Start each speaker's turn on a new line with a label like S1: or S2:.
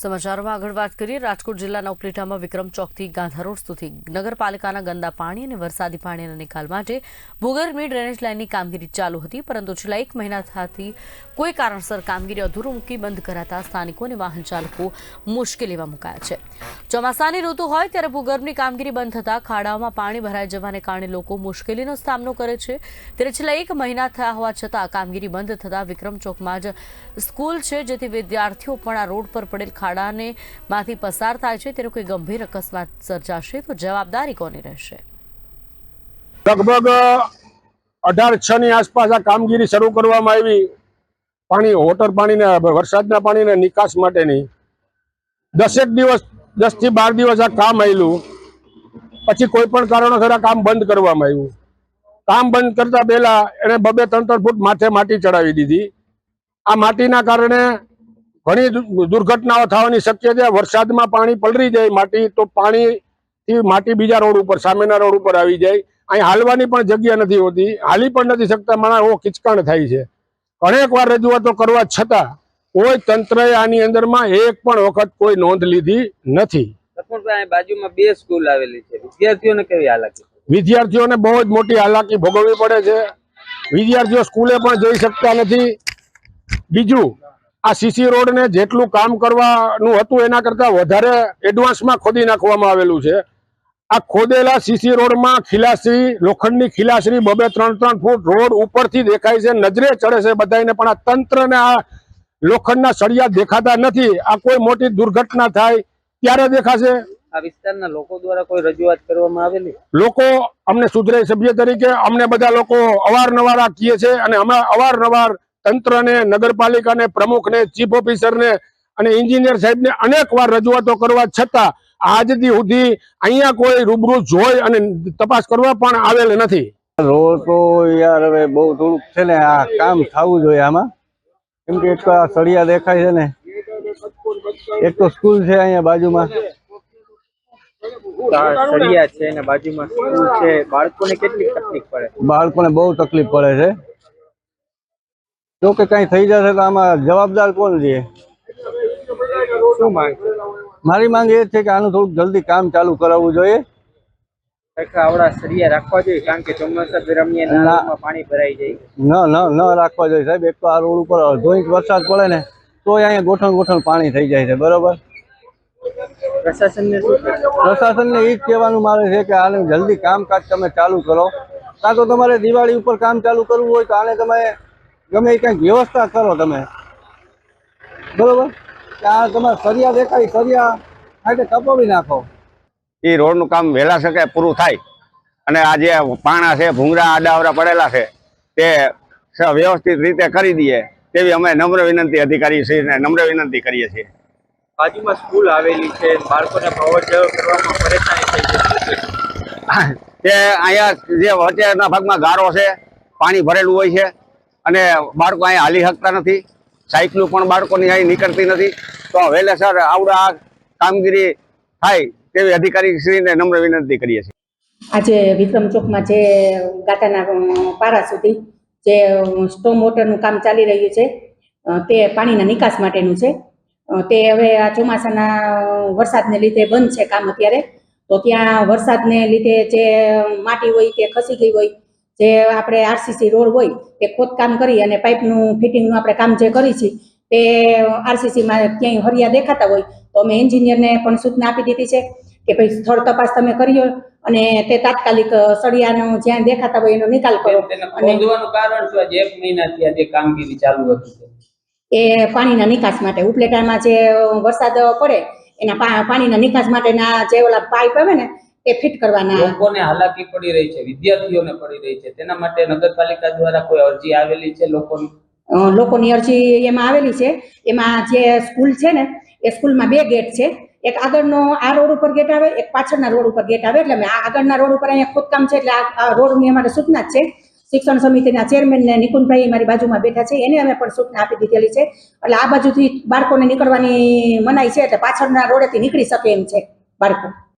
S1: સમાચારોમાં આગળ વાત કરીએ. રાજકોટ જિલ્લાના ઉપલેટામાં વિક્રમ ચોકથી ગાંધા રોડ સુધી નગરપાલિકાના ગંદા પાણી અને વરસાદી પાણીના નિકાલ માટે ભૂગર્ભની ડ્રેનેજ લાઇનની કામગીરી ચાલુ હતી, પરંતુ છેલ્લા એક મહિનાથી કોઈ કારણસર કામગીરી અધૂરું મૂકી બંધ કરાતા સ્થાનિકો અને વાહન ચાલકો મુશ્કેલીમાં મુકાયા છે. ચોમાસાની ઋતુ હોય ત્યારે ભૂગર્ભની કામગીરી બંધ થતાં ખાડાઓમાં પાણી ભરાઈ જવાને કારણે લોકો મુશ્કેલીનો સામનો કરે છે. ત્યારે છેલ્લા એક મહિના થયા હોવા છતાં કામગીરી બંધ થતાં વિક્રમ ચોકમાં જ સ્કૂલ છે, જેથી વિદ્યાર્થીઓ પણ આ રોડ પર પડેલ ખાડાને માંથી પસાર થાય છે. ત્યારે કોઈ ગંભીર અકસ્માત સર્જાશે તો જવાબદારી કોની રહેશે?
S2: લગભગ અઢાર છ ની આસપાસ આ કામગીરી શરૂ કરવામાં આવી. પાણી, વોટર પાણીને, વરસાદના પાણીને નિકાસ માટેની. દસેક દિવસ દસથી બાર દિવસ આ કામ આવેલું પછી કોઈ પણ કારણોસર આ કામ બંધ કરવામાં આવ્યું. કામ બંધ કરતા પહેલા એને બબે ત્રણ ત્રણ ફૂટ માથે માટી ચડાવી દીધી. આ માટીના કારણે ઘણી દુર્ઘટનાઓ થવાની શક્યતા વરસાદમાં પાણી પલળી જાય માટી તો પાણીથી માટી બીજા રોડ ઉપર સામેના રોડ ઉપર આવી જાય. અહીં હાલવાની પણ જગ્યા નથી હોતી. હાલી પણ નથી શકતા માણસ એવો કિચકાણ થાય છે. અનેક વાર રજૂઆતો કરવા છતાં કોઈ તંત્રએ આની અંદરમાં એક પણ વખત કોઈ નોંધ લીધી નથી.
S3: બાજુમાં બે સ્કૂલ આવેલી છે. વિદ્યાર્થીઓને કેવી હાલાકી?
S2: વિદ્યાર્થીઓને બહુ જ મોટી હાલાકી ભોગવવી પડે છે. વિદ્યાર્થીઓ સ્કૂલે પણ જઈ શકતા નથી. બીજું આ સીસી રોડને જેટલું કામ કરવાનું હતું એના કરતાં વધારે એડવાન્સમાં ખોદી નાખવામાં આવેલું છે. આ ખોદેલા સીસી રોડમાં ખિલાસી લોખંડની ખિલાસરી બબે ત્રણ ત્રણ ફૂટ રોડ ઉપરથી દેખાય છે નજરે ચડે છે બધાને પણ આ તંત્રને આ લોખંડના સળિયા દેખાતા નથી. આ કોઈ મોટી દુર્ઘટના થાય ત્યારે દેખાશે.
S3: આ વિસ્તારના લોકો દ્વારા કોઈ રજૂઆત કરવામાં આવેલી?
S2: લોકો અમને સુધરે સભ્ય તરીકે અમને બધા લોકો અવારનવાર આ કહીએ છે અને અમે અવારનવાર તંત્રને નગરપાલિકાને પ્રમુખને ચીફ ઓફિસરને અને એન્જિનિયર સાહેબને અનેક વાર રજૂઆતો કરવા છતાં આજ દી સુધી અહીંયા કોઈ રૂબરૂ જોઈ અને તપાસ કરવા પણ આવેલ નથી.
S4: રોડ તો યાર હવે બહુ થોડુંક છે ને આ કામ થવું જોઈએ આમાં. કેમ કે એક તો આ સળિયા દેખાય છે ને એક તો સ્કૂલ છે અહીંયા બાજુમાં.
S3: આ સળિયા છે અને બાજુમાં સ્કૂલ છે. બાળકોને કેટલી તકલીફ પડે?
S4: બાળકોને બહુ તકલીફ પડે છે. જો કે કઈ થઈ જશે તો આમાં જવાબદાર કોણ છે?
S3: શું માંગ
S4: મારી માંગ એ છે કે આનું થોડુંક જલ્દી કામ ચાલુ કરાવવું જોઈએ.
S3: આવડા સળિયા રાખવા જોઈએ કારણ કે ચોમાસા દરમિયાન આ
S4: ના.
S3: પાણી ભરાઈ જાય.
S4: ન ન ન રાખવા જોઈએ સાહેબ. એક તો આ રોડ ઉપર અડધો ઇંચ વરસાદ પડે ને તોય અહીંયા ગોઠણ ગોઠણ પાણી થઈ જાય છે. બરોબર?
S3: પ્રશાસનને શું
S4: પ્રશાસનને એ જ કહેવાનું મારે છે કે આને જલ્દી કામકાજ તમે ચાલુ કરો. કાં તો તમારે દિવાળી ઉપર કામ ચાલુ કરવું હોય તો આને તમે ગમે એ કંઈક વ્યવસ્થા કરો તમે. બરોબર? કે આ તમારે સરિયા દેખાય સરિયા માટે કપાવી નાખો.
S5: એ રોડનું કામ વહેલા શકે પૂરું થાય. અને આ જે પાણા છે ભૂંગરા આડાવરા પડેલા છે તે વ્યવસ્થિત રીતે કરી દઈએ. તેવી અમે નમ્ર વિનંતી અધિકારી શ્રીને નમ્ર વિનંતી કરીએ છીએ.
S3: બાજુમાં સ્કૂલ આવેલી છે બાળકોને કરવામાં પરેશાની થઈ છે.
S5: તે અહીંયા જે વચ્ચેના ભાગમાં ગારો છે પાણી ભરેલું હોય છે. અને બાળકો અહીંયા હાલી શકતા નથી. સાયકલું પણ બાળકોની અહીં નીકળતી નથી. તો વહેલેસર આવડા કામગીરી થાય તેવી અધિકારી શ્રીને નમ્ર વિનંતી કરીએ છીએ.
S6: આજે વિક્રમ ચોકમાં જે ગાતાના પારા સુધી જે સ્ટોમ વોટરનું કામ ચાલી રહ્યું છે તે પાણીના નિકાસ માટેનું છે. તે હવે આ ચોમાસાના વરસાદને લીધે બંધ છે કામ અત્યારે. તો ત્યાં વરસાદને લીધે જે માટી હોય તે ખસી ગઈ હોય જે આપણે આરસીસી રોડ હોય તે ખોદકામ કરી અને પાઇપનું ફિટિંગનું આપણે કામ જે કરી છીએ તે આરસીસીમાં ક્યાંય હરિયા દેખાતા હોય તો અમે એન્જિનિયરને પણ સૂચના આપી દીધી છે કે ભાઈ સ્થળ તપાસ તમે કર્યો અને તે તાત્કાલિક સળિયાનો જ્યાં દેખાતા હોય એનો નિકાલ કરો અને
S3: કારણ શું? એક મહિનાથી આજે કામગીરી ચાલુ હતી
S6: એ પાણીના નિકાસ માટે ઉપલેટામાં જે વરસાદ પડે એના પાણીના નિકાસ માટેના જે ઓલા પાઇપ આવે ને તે ફિટ કરવાના.
S3: લોકોને હાલાકી પડી રહી છે વિદ્યાર્થીઓને પડી રહી છે. તેના માટે નગરપાલિકા દ્વારા કોઈ અરજી આવેલી છે લોકોની?
S6: લોકોની અરજી એમાં આવેલી છે. એમાં જે સ્કૂલ છે ને એ સ્કૂલમાં બે ગેટ છે. એક આગળનો આ રોડ ઉપર ગેટ આવે એક પાછળના રોડ ઉપર ગેટ આવે. એટલે અમે આ આગળના રોડ ઉપર અહીંયા ખોદકામ છે એટલે આ- આ રોડની અમારે સૂચના જ છે. શિક્ષણ સમિતિના ચેરમેન ને નિકુંજભાઈ મારી બાજુમાં બેઠા છે. એને અમે પણ સૂચના આપી દીધેલી છે. એટલે આ બાજુથી બાળકોને નીકળવાની મનાઈ છે એટલે પાછળના રોડેથી નીકળી શકે એમ છે બાળકો.